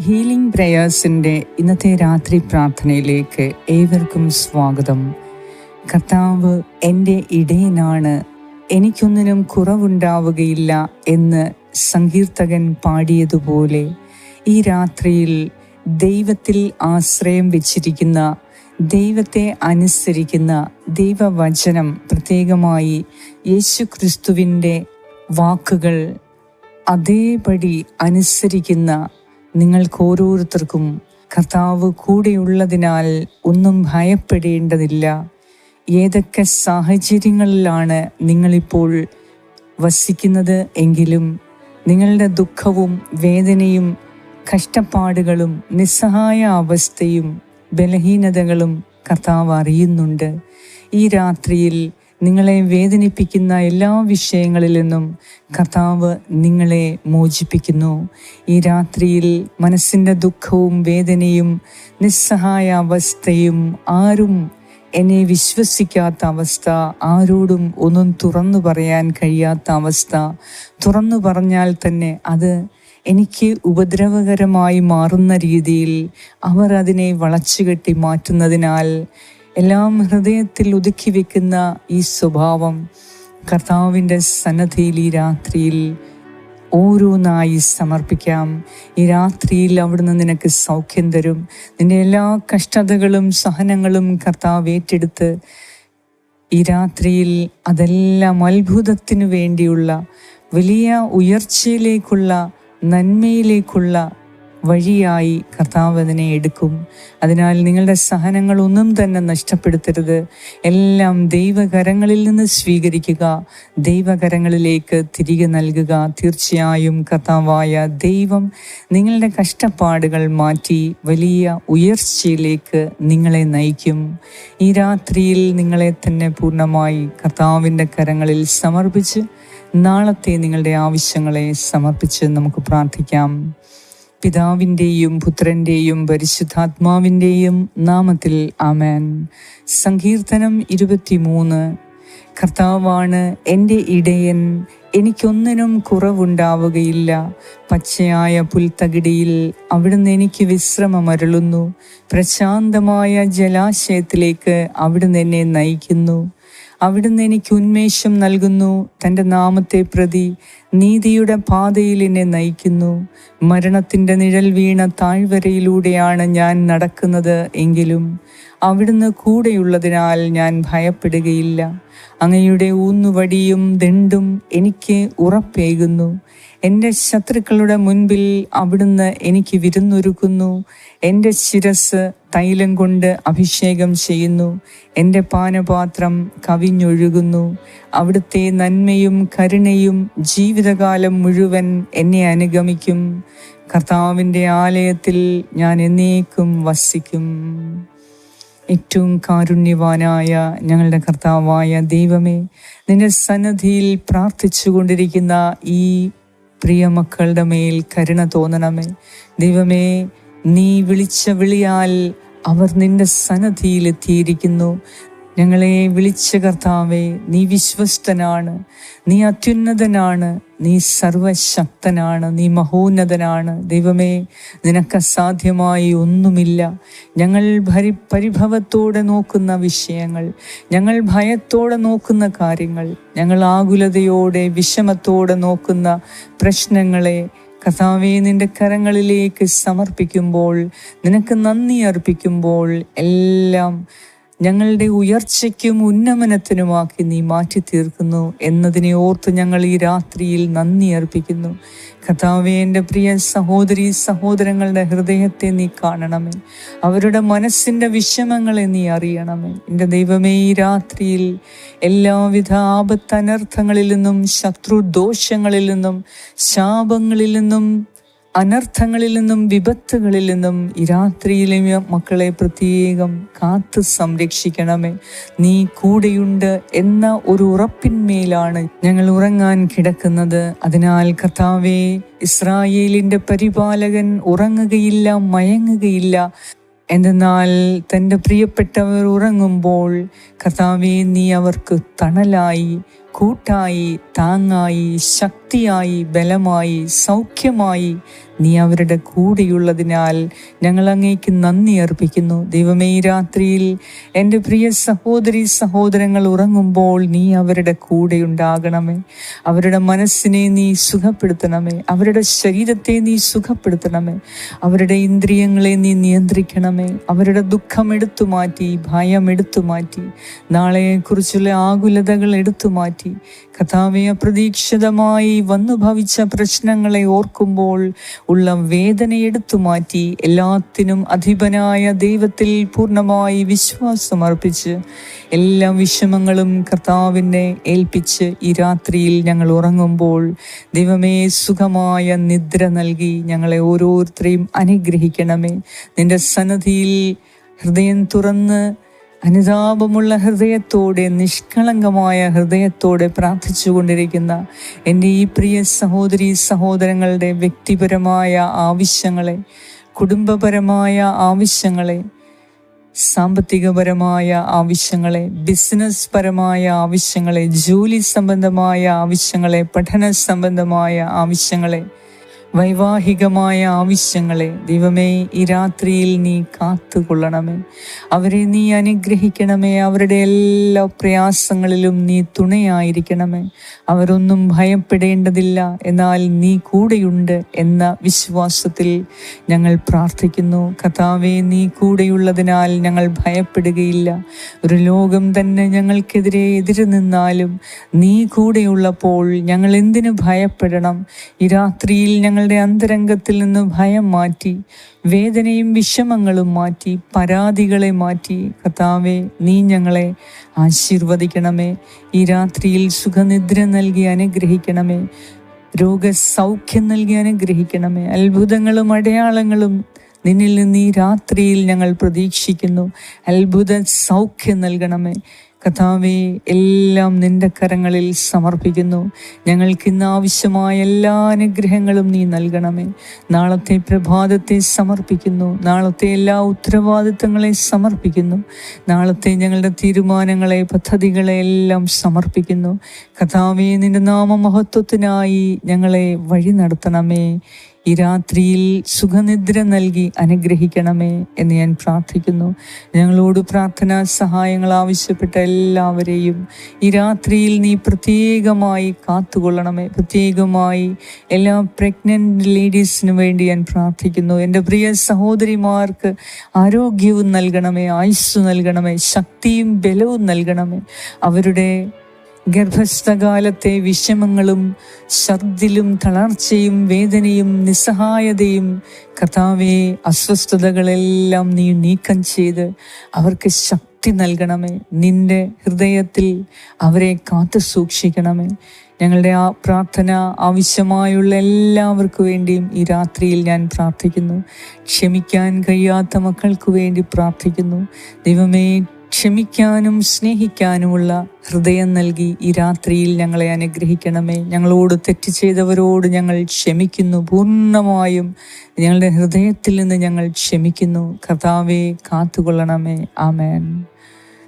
Healing പ്രേയേഴ്സിന്റെ ഇന്നത്തെ രാത്രി പ്രാർത്ഥനയിലേക്ക് ഏവർക്കും സ്വാഗതം. കർത്താവ് എന്റെ ഇടയനാണ്. എനിക്കൊന്നിനും കുറവുണ്ടാവുകയില്ല എന്ന് സങ്കീർത്തകൻ പാടിയതുപോലെ ഈ രാത്രിയിൽ ദൈവത്തിൽ ആശ്രയം വെച്ചിരിക്കുന്ന ദൈവത്തെ അനുസരിക്കുന്ന ദൈവവചനം പ്രത്യേകമായി യേശു ക്രിസ്തുവിന്റെ വാക്കുകൾ അതേപടി അനുസരിക്കുന്ന നിങ്ങൾക്ക് ഓരോരുത്തർക്കും കർത്താവ് കൂടെയുള്ളതിനാൽ ഒന്നും ഭയപ്പെടേണ്ടതില്ല. ഏതൊക്കെ സാഹചര്യങ്ങളിലാണ് നിങ്ങളിപ്പോൾ വസിക്കുന്നത് എങ്കിലും നിങ്ങളുടെ ദുഃഖവും വേദനയും കഷ്ടപ്പാടുകളും നിസ്സഹായ അവസ്ഥയും ബലഹീനതകളും കർത്താവ് അറിയുന്നുണ്ട്. ഈ രാത്രിയിൽ നിങ്ങളെ വേദനിപ്പിക്കുന്ന എല്ലാ വിഷയങ്ങളിൽ നിന്നും കർത്താവ് നിങ്ങളെ മോചിപ്പിക്കുന്നു. ഈ രാത്രിയിൽ മനസ്സിന്റെ ദുഃഖവും വേദനയും നിസ്സഹായ അവസ്ഥയും ആരും എന്നെ വിശ്വസിക്കാത്ത അവസ്ഥ ആരോടും ഒന്നും തുറന്നു പറയാൻ കഴിയാത്ത അവസ്ഥ തുറന്നു പറഞ്ഞാൽ തന്നെ അത് എനിക്ക് ഉപദ്രവകരമായി മാറുന്ന രീതിയിൽ അവർ അതിനെ വളച്ചുകെട്ടി മാറ്റുന്നതിനാൽ എല്ലാം ഹൃദയത്തിൽ ഒതുക്കി വെക്കുന്ന ഈ സ്വഭാവം കർത്താവിന്റെ സന്നദ്ധയിൽ ഈ രാത്രിയിൽ ഓരോന്നായി സമർപ്പിക്കാം. ഈ രാത്രിയിൽ അവിടുന്ന് നിനക്ക് സൗഖ്യം തരും. നിന്റെ എല്ലാ കഷ്ടതകളും സഹനങ്ങളും കർത്താവ് ഏറ്റെടുത്ത് ഈ രാത്രിയിൽ അതെല്ലാം അത്ഭുതത്തിനു വേണ്ടിയുള്ള വലിയ ഉയർച്ചയിലേക്കുള്ള നന്മയിലേക്കുള്ള വഴിയായി കർത്താവ് അതിനെ എടുക്കും. അതിനാൽ നിങ്ങളുടെ സഹനങ്ങൾ ഒന്നും തന്നെ നഷ്ടപ്പെടുത്തരുത്. എല്ലാം ദൈവകരങ്ങളിൽ നിന്ന് സ്വീകരിക്കുക. ദൈവകരങ്ങളിലേക്ക് തിരികെ നൽകുക. തീർച്ചയായും കർത്താവായ ദൈവം നിങ്ങളുടെ കഷ്ടപ്പാടുകൾ മാറ്റി വലിയ ഉയർച്ചയിലേക്ക് നിങ്ങളെ നയിക്കും. ഈ രാത്രിയിൽ നിങ്ങളെ തന്നെ പൂർണമായി കർത്താവിന്റെ കരങ്ങളിൽ സമർപ്പിച്ച് നാളത്തെ നിങ്ങളുടെ ആവശ്യങ്ങളെ സമർപ്പിച്ച് നമുക്ക് പ്രാർത്ഥിക്കാം. പിതാവിന്റെയും പുത്രന്റെയും പരിശുദ്ധാത്മാവിന്റെയും നാമത്തിൽ ആമേൻ. സങ്കീർത്തനം ഇരുപത്തിമൂന്ന്. കർത്താവാണ് എന്റെ ഇടയൻ എനിക്കൊന്നിനും കുറവുണ്ടാവുകയില്ല. പച്ചയായ പുൽത്തകിടിയിൽ അവിടുന്ന് എനിക്ക് വിശ്രമമരുളുന്നു. പ്രശാന്തമായ ജലാശയത്തിലേക്ക് അവിടുന്ന് എന്നെ നയിക്കുന്നു. അവിടുന്ന് എനിക്ക് ഉന്മേഷം നൽകുന്നു. തന്റെ നാമത്തെ പ്രതി നീതിയുടെ പാതയിൽ എന്നെ നയിക്കുന്നു. മരണത്തിന്റെ നിഴൽ വീണ താഴ്വരയിലൂടെയാണ് ഞാൻ നടക്കുന്നത് എങ്കിലും അവിടുന്ന് കൂടെയുള്ളതിനാൽ ഞാൻ ഭയപ്പെടുകയില്ല. അങ്ങയുടെ ഊന്നുവടിയും ദണ്ടും എനിക്ക് ഉറപ്പേകുന്നു. എന്റെ ശത്രുക്കളുടെ മുൻപിൽ അവിടുന്ന് എനിക്ക് വിരുന്നൊരുക്കുന്നു. എന്റെ ശിരസ് തൈലം കൊണ്ട് അഭിഷേകം ചെയ്യുന്നു. എന്റെ പാനപാത്രം കവിഞ്ഞൊഴുകുന്നു. അവിടുത്തെ നന്മയും കരുണയും ജീവിതകാലം മുഴുവൻ എന്നെ അനുഗമിക്കും. കർത്താവിന്റെ ആലയത്തിൽ ഞാൻ എന്നേക്കും വസിക്കും. ഏറ്റവും കാരുണ്യവാനായ ഞങ്ങളുടെ കർത്താവായ ദൈവമേ നിന്റെ സന്നദ്ധിയിൽ പ്രാർത്ഥിച്ചു കൊണ്ടിരിക്കുന്ന ഈ പ്രിയ മക്കളുടെ മേൽ കരുണ തോന്നണമേ. ദൈവമേ നീ വിളിച്ച വിളിയാൽ അവർ നിന്റെ സന്നദ്ധിയിൽ എത്തിയിരിക്കുന്നു ഞങ്ങളെ വിളിച്ച കർത്താവേ നീ വിശ്വസ്തനാണ് നീ അത്യുന്നതനാണ് നീ സർവശക്തനാണ് നീ മഹോന്നതനാണ്. ദൈവമേ നിനക്ക് അസാധ്യമായി ഒന്നുമില്ല. ഞങ്ങൾ ഭരി പരിഭവത്തോടെ നോക്കുന്ന വിഷയങ്ങൾ ഞങ്ങൾ ഭയത്തോടെ നോക്കുന്ന കാര്യങ്ങൾ ഞങ്ങൾ ആകുലതയോടെ വിഷമത്തോടെ നോക്കുന്ന പ്രശ്നങ്ങളെ കഥാവെ നിന്റെ കരങ്ങളിലേക്ക് സമർപ്പിക്കുമ്പോൾ നിനക്ക് നന്ദി അർപ്പിക്കുമ്പോൾ എല്ലാം ഞങ്ങളുടെ ഉയർച്ചയ്ക്കും ഉന്നമനത്തിനുമാക്കി നീ മാറ്റി തീർക്കുന്നു എന്നതിനെ ഓർത്ത് ഞങ്ങൾ ഈ രാത്രിയിൽ നന്ദി അർപ്പിക്കുന്നു. കഥാവെ എന്റെ പ്രിയ സഹോദരി സഹോദരങ്ങളുടെ ഹൃദയത്തെ നീ കാണണമേ. അവരുടെ മനസ്സിന്റെ വിഷമങ്ങളെ നീ അറിയണമേ. എന്റെ ദൈവമേ ഈ രാത്രിയിൽ എല്ലാവിധ ആപത്തനർത്ഥങ്ങളിൽ നിന്നും ശത്രുദോഷങ്ങളിൽ നിന്നും ശാപങ്ങളിൽ നിന്നും അനർത്ഥങ്ങളിൽ നിന്നും വിപത്തുകളിൽ നിന്നും ഈ രാത്രിയിലെ മക്കളെ പ്രത്യേകം കാത്തു സംരക്ഷിക്കണമേ. നീ കൂടെയുണ്ട് എന്ന ഒരു ഉറപ്പിന്മേലാണ് ഞങ്ങൾ ഉറങ്ങാൻ കിടക്കുന്നത്. അതിനാൽ കഥാവേ ഇസ്രായേലിന്റെ പരിപാലകൻ ഉറങ്ങുകയില്ല മയങ്ങുകയില്ല. എന്തെന്നാൽ തന്റെ പ്രിയപ്പെട്ടവർ ഉറങ്ങുമ്പോൾ കർത്താവെ നീ അവർക്ക് തണലായി. കൂട്ടായി താങ്ങായി ശക്തിയായി ബലമായി സൗഖ്യമായി നീ അവരുടെ കൂടെയുള്ളതിനാൽ ഞങ്ങൾ അങ്ങേക്ക് നന്ദി അർപ്പിക്കുന്നു. ദൈവമേ രാത്രിയിൽ എന്റെ പ്രിയ സഹോദരി സഹോദരങ്ങൾ ഉറങ്ങുമ്പോൾ നീ അവരുടെ കൂടെ ഉണ്ടാകണമേ അവരുടെ മനസ്സിനെ നീ സുഖപ്പെടുത്തണമേ. അവരുടെ ശരീരത്തെ നീ സുഖപ്പെടുത്തണമേ. അവരുടെ ഇന്ദ്രിയങ്ങളെ നീ നിയന്ത്രിക്കണമേ. അവരുടെ ദുഃഖം എടുത്തു മാറ്റി ഭയം എടുത്തു മാറ്റി നാളെക്കുറിച്ചുള്ള ആകുലതകൾ എടുത്തു മാറ്റി കഥാവെ അപ്രതീക്ഷിതമായി വന്നു ഭവിച്ച പ്രശ്നങ്ങളെ ഓർക്കുമ്പോൾ ഉള്ള വേദന എടുത്തു മാറ്റി എല്ലാത്തിനും അധിപനായ ദൈവത്തിൽ പൂർണമായി വിശ്വാസമർപ്പിച്ച് എല്ലാ വിഷമങ്ങളും കർത്താവിനെ ഏൽപ്പിച്ച് ഈ രാത്രിയിൽ ഞങ്ങൾ ഉറങ്ങുമ്പോൾ ദൈവമേ സുഖമായ നിദ്ര നൽകി ഞങ്ങളെ ഓരോരുത്തരെയും അനുഗ്രഹിക്കണമേ. നിന്റെ സന്നദ്ധിയിൽ ഹൃദയം തുറന്ന് അനുതാപമുള്ള ഹൃദയത്തോടെ നിഷ്കളങ്കമായ ഹൃദയത്തോടെ പ്രാർത്ഥിച്ചു കൊണ്ടിരിക്കുന്ന എന്റെ ഈ പ്രിയ സഹോദരി സഹോദരങ്ങളുടെ വ്യക്തിപരമായ ആവശ്യങ്ങളെ കുടുംബപരമായ ആവശ്യങ്ങളെ സാമ്പത്തികപരമായ ആവശ്യങ്ങളെ ബിസിനസ് പരമായ ആവശ്യങ്ങളെ ജോലി സംബന്ധമായ ആവശ്യങ്ങളെ പഠന സംബന്ധമായ ആവശ്യങ്ങളെ വൈവാഹികമായ ആവശ്യങ്ങളെ ദൈവമേ ഈ രാത്രിയിൽ നീ കാത്തുകൊള്ളണമേ. അവരെ നീ അനുഗ്രഹിക്കണമേ. അവരുടെ എല്ലാ പ്രയാസങ്ങളിലും നീ തുണയായിരിക്കണമേ. അവരൊന്നും ഭയപ്പെടേണ്ടതില്ല. എന്നാൽ നീ കൂടെയുണ്ട് എന്ന വിശ്വാസത്തിൽ ഞങ്ങൾ പ്രാർത്ഥിക്കുന്നു. കഥാവെ നീ കൂടെയുള്ളതിനാൽ ഞങ്ങൾ ഭയപ്പെടുകയില്ല. ഒരു ലോകം തന്നെ ഞങ്ങൾക്കെതിരെ എതിര് നിന്നാലും നീ കൂടെയുള്ളപ്പോൾ ഞങ്ങൾ എന്തിനു ഭയപ്പെടണം? ഈ രാത്രിയിൽ ഞങ്ങളുടെ അന്തരംഗത്തിൽ നിന്ന് ഭയം മാറ്റി വേദനയും വിഷമങ്ങളും മാറ്റി പരാതികളെ മാറ്റി. കഥാവെ നീ ഞങ്ങളെ ആശീർവദിക്കണമേ. ഈ രാത്രിയിൽ സുഖനിദ്ര നൽകി അനുഗ്രഹിക്കണമേ. രോഗസൗഖ്യം നൽകി അനുഗ്രഹിക്കണമേ. അത്ഭുതങ്ങളും അടയാളങ്ങളും നിന്നിൽ നിന്ന് ഈ രാത്രിയിൽ ഞങ്ങൾ പ്രതീക്ഷിക്കുന്നു. അത്ഭുത സൗഖ്യം നൽകണമേ. കഥാവെ എല്ലാം നിന്റെ കരങ്ങളിൽ സമർപ്പിക്കുന്നു. ഞങ്ങൾക്ക് ഇന്ന് ആവശ്യമായ എല്ലാ അനുഗ്രഹങ്ങളും നീ നൽകണമേ. നാളത്തെ പ്രഭാതത്തെ സമർപ്പിക്കുന്നു. നാളത്തെ എല്ലാ ഉത്തരവാദിത്തങ്ങളെ സമർപ്പിക്കുന്നു. നാളത്തെ ഞങ്ങളുടെ തീരുമാനങ്ങളെ പദ്ധതികളെ എല്ലാം സമർപ്പിക്കുന്നു. കഥാവെ നിന്റെ നാമമഹത്വത്തിനായി ഞങ്ങളെ വഴി നടത്തണമേ. ഈ രാത്രിയിൽ സുഖനിദ്ര നൽകി അനുഗ്രഹിക്കണമേ എന്ന് ഞാൻ പ്രാർത്ഥിക്കുന്നു. ഞങ്ങളോട് പ്രാർത്ഥനാ സഹായങ്ങൾ ആവശ്യപ്പെട്ട എല്ലാവരെയും ഈ രാത്രിയിൽ നീ പ്രത്യേകമായി കാത്തുകൊള്ളണമേ. പ്രത്യേകമായി എല്ലാ പ്രഗ്നന്റ് ലേഡീസിനു വേണ്ടി ഞാൻ പ്രാർത്ഥിക്കുന്നു. എന്റെ പ്രിയ സഹോദരിമാർക്ക് ആരോഗ്യവും നൽകണമേ ആയുസ് നൽകണമേ ശക്തിയും ബലവും നൽകണമേ. അവരുടെ ഗർഭസ്ഥകാലത്തെ വിഷമങ്ങളും ഛർദിലും തളർച്ചയും വേദനയും നിസ്സഹായതയും കർത്താവെ അസ്വസ്ഥതകളെല്ലാം നീ നീക്കം ചെയ്ത് അവർക്ക് ശക്തി നൽകണമേ. നിന്റെ ഹൃദയത്തിൽ അവരെ കാത്തു സൂക്ഷിക്കണമേ. ഞങ്ങളുടെ ആ പ്രാർത്ഥന ആവശ്യമായുള്ള എല്ലാവർക്കു വേണ്ടിയും ഈ രാത്രിയിൽ ഞാൻ പ്രാർത്ഥിക്കുന്നു. ക്ഷമിക്കാൻ കഴിയാത്ത മക്കൾക്ക് വേണ്ടി പ്രാർത്ഥിക്കുന്നു. ദൈവമേ ക്ഷമിക്കാനും സ്നേഹിക്കാനുമുള്ള ഹൃദയം നൽകി ഈ രാത്രിയിൽ ഞങ്ങളെ അനുഗ്രഹിക്കണമേ. ഞങ്ങളോട് തെറ്റ് ചെയ്തവരോട് ഞങ്ങൾ ക്ഷമിക്കുന്നു. പൂർണമായും ഞങ്ങളുടെ ഹൃദയത്തിൽ നിന്ന് ഞങ്ങൾ ക്ഷമിക്കുന്നു. കർത്താവെ കാത്തുകൊള്ളണമേ. ആമേൻ.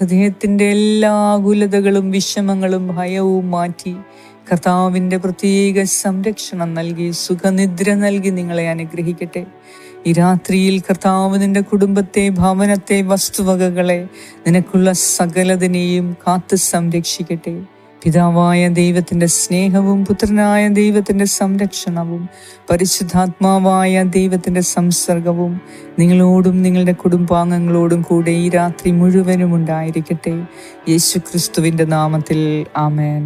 ഹൃദയത്തിന്റെ എല്ലാ ആകുലതകളും വിഷമങ്ങളും ഭയവും മാറ്റി കർത്താവിന്റെ പ്രത്യേക സംരക്ഷണം നൽകി സുഖനിദ്ര നൽകി നിങ്ങളെ അനുഗ്രഹിക്കട്ടെ. ഈ രാത്രിയിൽ കർത്താവ് നിന്റെ കുടുംബത്തെ ഭവനത്തെ വസ്തുവകകളെ നിനക്കുള്ള സകലതിനെയും കാത്തു സംരക്ഷിക്കട്ടെ. പിതാവായ ദൈവത്തിന്റെ സ്നേഹവും പുത്രനായ ദൈവത്തിന്റെ സംരക്ഷണവും പരിശുദ്ധാത്മാവായ ദൈവത്തിന്റെ സംസർഗവും നിങ്ങളോടും നിങ്ങളുടെ കുടുംബാംഗങ്ങളോടും കൂടെ ഈ രാത്രി മുഴുവനും ഉണ്ടായിരിക്കട്ടെ. യേശുക്രിസ്തുവിന്റെ നാമത്തിൽ. ആമേൻ.